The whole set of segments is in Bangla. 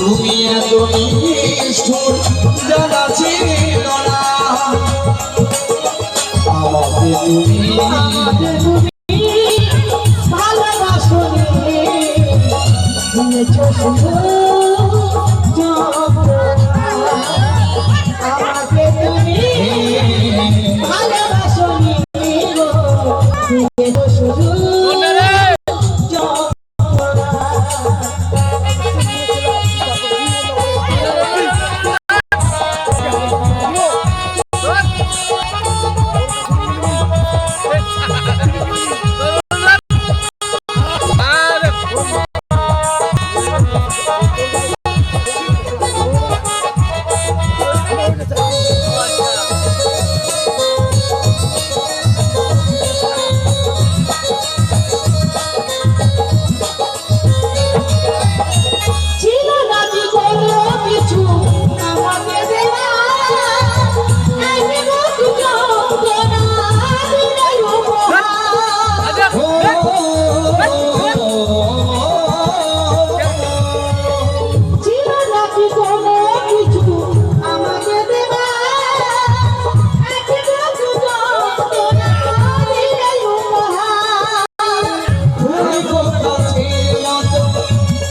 তুমি এত নিষ্ঠুর জানা ছিল না। তুমি ভালোবাসো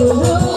you know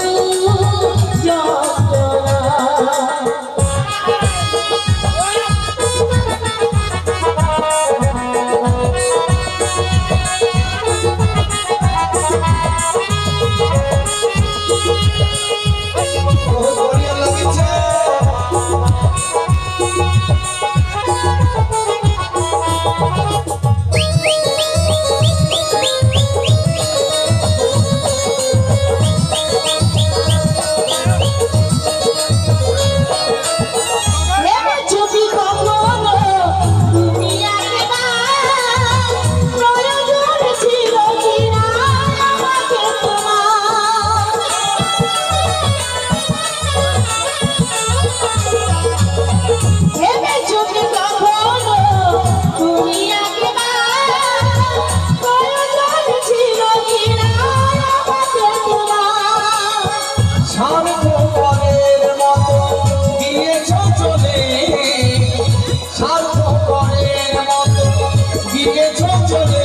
গেছ চলে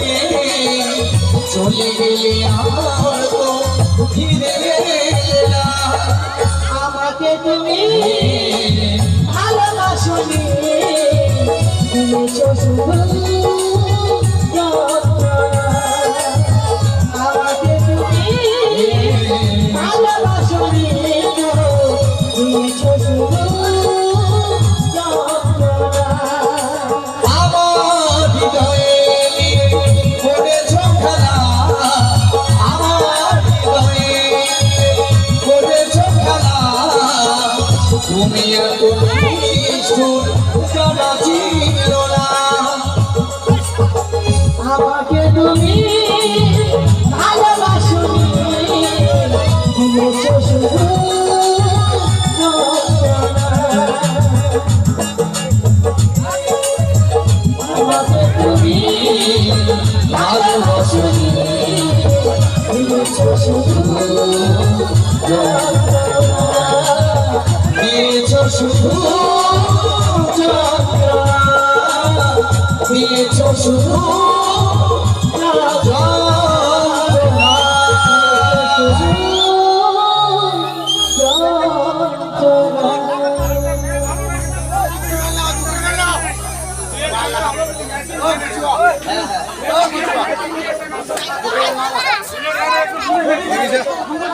চলে গেলে আমার তো ফিরে আমাকে তুমি তুমি ভালোবাসুনি দিয়েছ শুধু তুমি ভালোবাসুনি দিয়েছ শুধু দিয়েছ শুধু দিয়েছ শুধু 来来来来来来来来来